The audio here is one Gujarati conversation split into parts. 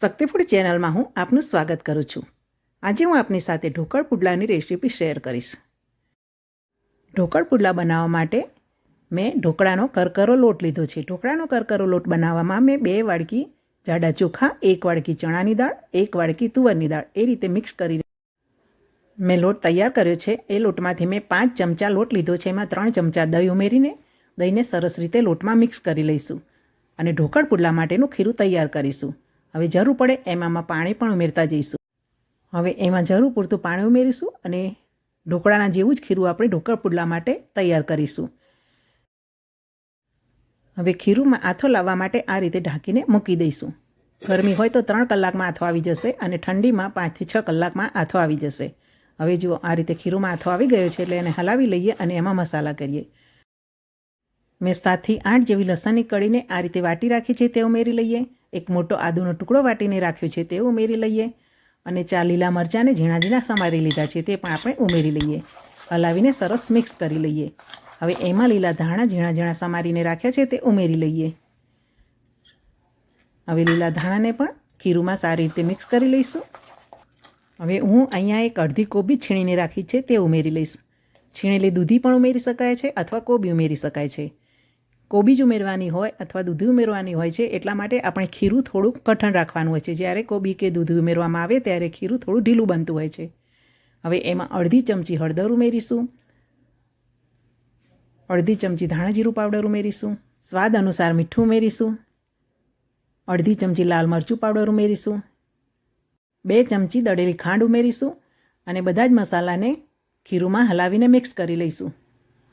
શક્તિફૂડ ચેનલમાં હું આપનું સ્વાગત કરું છું. આજે હું આપની સાથે ઢોકળ પુડલાની રેસીપી શેર કરીશ. ઢોકળ પુડલા બનાવવા માટે મેં ઢોકળાનો કરકરો લોટ લીધો છે. ઢોકળાનો કરકરો લોટ બનાવવામાં મેં બે વાડકી જાડા ચોખા, એક વાડકી ચણાની દાળ, એક વાડકી તુવરની દાળ. એ રીતે મિક્સ કરી મેં લોટ તૈયાર કર્યો છે. એ લોટમાંથી મેં પાંચ ચમચા લોટ લીધો છે. એમાં ત્રણ ચમચા દહીં ઉમેરીને દહીંને સરસ રીતે લોટમાં મિક્સ કરી લઈશું અને ઢોકળ પુડલા માટેનું ખીરું તૈયાર કરીશું. હવે જરૂર પડે એમાં પાણી પણ ઉમેરતા જઈશું. હવે એમાં જરૂર પૂરતું પાણી ઉમેરીશું અને ઢોકળાના જેવું જ ખીરું આપણે ઢોકળ પુડલા માટે તૈયાર કરીશું. હવે ખીરુંમાં આથો લાવવા માટે આ રીતે ઢાંકીને મૂકી દઈશું. ગરમી હોય તો ત્રણ કલાકમાં આથો આવી જશે અને ઠંડીમાં પાંચથી છ કલાકમાં આથો આવી જશે. હવે જુઓ, આ રીતે ખીરુંમાં આથો આવી ગયો છે એટલે એને હલાવી લઈએ અને એમાં મસાલા કરીએ. મેં સાતથી આઠ જેવી લસણની કળીને આ રીતે વાટી રાખી છે તે ઉમેરી લઈએ. એક મોટો આદુનો ટુકડો વાટીને રાખ્યો છે તે ઉમેરી લઈએ. અને ચાર લીલા મરચાંને ઝીણા ઝીણા સમારી લીધા છે તે પણ આપણે ઉમેરી લઈએ. હલાવીને સરસ મિક્સ કરી લઈએ. હવે એમાં લીલા ધાણા ઝીણા ઝીણા સમારીને રાખ્યા છે તે ઉમેરી લઈએ. હવે લીલા ધાણાને પણ ખીરુંમાં સારી રીતે મિક્સ કરી લઈશું. હવે હું અહીંયા એક અડધી કોબી છીણીને રાખી છે તે ઉમેરી લઈશ. છીણેલી દૂધી પણ ઉમેરી શકાય છે અથવા કોબી ઉમેરી શકાય છે. કોબી જ ઉમેરવાની હોય અથવા દૂધી ઉમેરવાની હોય છે, એટલા માટે આપણે ખીરું થોડું કઠણ રાખવાનું હોય છે. જ્યારે કોબી કે દૂધ ઉમેરવામાં આવે, ત્યારે ખીરું થોડું ઢીલું બનતું હોય છે. હવે એમાં અડધી ચમચી હળદર ઉમેરીશું. અડધી ચમચી ધાણાજીરું પાવડર ઉમેરીશું. સ્વાદ અનુસાર મીઠું ઉમેરીશું. અડધી ચમચી લાલ મરચું પાવડર ઉમેરીશું. બે ચમચી દળેલી ખાંડ ઉમેરીશું અને બધા જ મસાલાને ખીરુંમાં હલાવીને મિક્સ કરી લઈશું.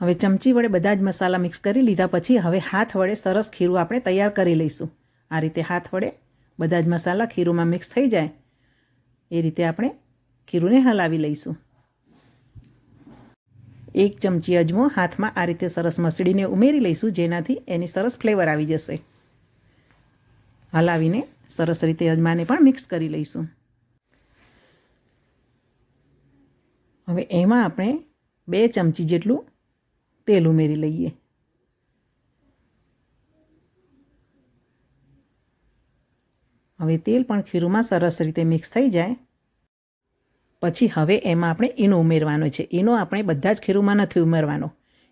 હવે ચમચી વડે બધા જ મસાલા મિક્સ કરી લીધા પછી હવે હાથ વડે સરસ ખીરું આપણે તૈયાર કરી લઈશું. આ રીતે હાથ વડે બધા જ મસાલા ખીરુંમાં મિક્સ થઈ જાય. એ રીતે આપણે ખીરુંને હલાવી લઈશું. એક ચમચી અજમો હાથમાં આ રીતે સરસ મસળીને ઉમેરી લઈશું, જેનાથી એની સરસ ફ્લેવર આવી જશે. હલાવીને સરસ રીતે અજમાને પણ મિક્સ કરી લઈશું. હવે એમાં આપણે બે ચમચી જેટલું તેલ ઉમેરી લઈએ હવે તેલ પણ ખીરુંમાં સરસ રીતે મિક્સ થઈ જાય. પછી હવે એમાં આપણે ઈનો ઉમેરવાનો છે. ઈનો આપણે બધા જ ખીરુંમાં નથી ઉમેરવાનો.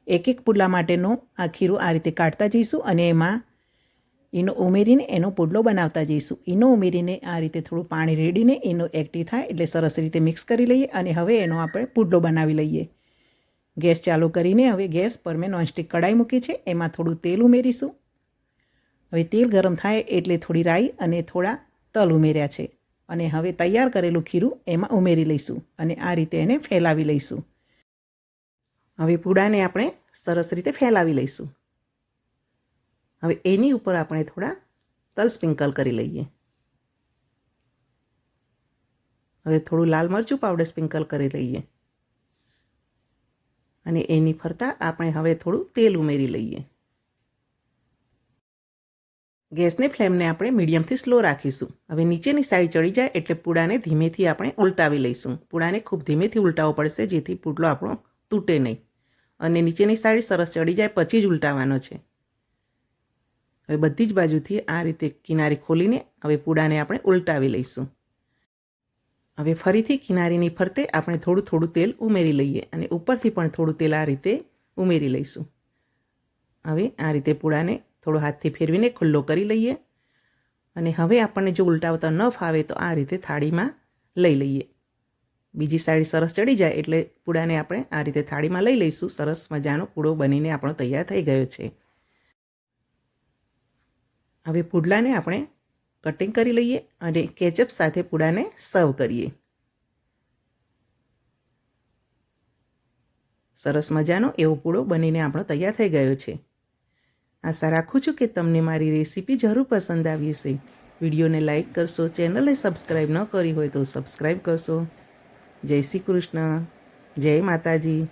એક એક પુડલા માટેનો આ ખીરું આ રીતે કાઢતા જઈશું અને એમાં ઈનો ઉમેરીને એનો પુડલો બનાવતા જઈશું. ઈનો ઉમેરીને આ રીતે થોડું પાણી રેડીને એનો એક્ટિવ થાય એટલે સરસ રીતે મિક્સ કરી લઈએ અને હવે એનો આપણે પુડલો બનાવી લઈએ. ગેસ ચાલુ કરીને હવે ગેસ પર મેં નોનસ્ટિક કડાઈ મૂકી છે. એમાં થોડું તેલ ઉમેરીશું. હવે તેલ ગરમ થાય એટલે થોડી રાઈ અને થોડા તલ ઉમેર્યા છે. અને હવે તૈયાર કરેલું ખીરું એમાં ઉમેરી લઈશું અને આ રીતે એને ફેલાવી લઈશું. હવે પૂડાને આપણે સરસ રીતે ફેલાવી લઈશું. હવે એની ઉપર આપણે થોડા તલ સ્પ્રિંકલ કરી લઈએ. હવે થોડું લાલ મરચું પાવડર સ્પ્રિંકલ કરી લઈએ. અને એની ફરતા આપણે હવે થોડું તેલ ઉમેરી લઈએ. ગેસની ફ્લેમને આપણે મીડિયમથી સ્લો રાખીશું. હવે નીચેની સાઈડ ચડી જાય એટલે પૂડાને ધીમેથી આપણે ઉલટાવી લઈશું. પૂડાને ખૂબ ધીમેથી ઉલટાવવો પડશે જેથી પૂડલો આપણો તૂટે નહીં. અને નીચેની સાઈડ સરસ ચડી જાય પછી જ ઉલટાવવાનો છે. હવે બધી જ બાજુથી આ રીતે કિનારી ખોલીને હવે પૂડાને આપણે ઉલટાવી લઈશું. હવે ફરીથી કિનારીની ફરતે આપણે થોડું થોડું તેલ ઉમેરી લઈએ અને ઉપરથી પણ થોડું તેલ આ રીતે ઉમેરી લઈશું. હવે આ રીતે પૂળાને થોડો હાથથી ફેરવીને ખુલ્લો કરી લઈએ અને હવે આપણને જો ઉલટાવતા ન ફાવે તો આ રીતે થાળીમાં લઈ લઈએ. બીજી સાઈડ સરસ ચડી જાય એટલે પૂડાને આપણે આ રીતે થાળીમાં લઈ લઈશું. સરસ મજાનો પૂડો બનીને આપણો તૈયાર થઈ ગયો છે. હવે પુડલાને આપણે કટિંગ કરી લઈએ અને કેચઅપ સાથે પૂડાને સર્વ કરીએ. સરસ મજાનો એવો પૂડો બનીને આપણો તૈયાર થઈ ગયો છે. આશા રાખું છું કે તમને મારી રેસીપી જરૂર પસંદ આવી હશે. વિડીયોને લાઇક કરશો, ચેનલને સબસ્ક્રાઈબ ન કરી હોય તો સબસ્ક્રાઈબ કરશો. જય શ્રી કૃષ્ણ, જય માતાજી.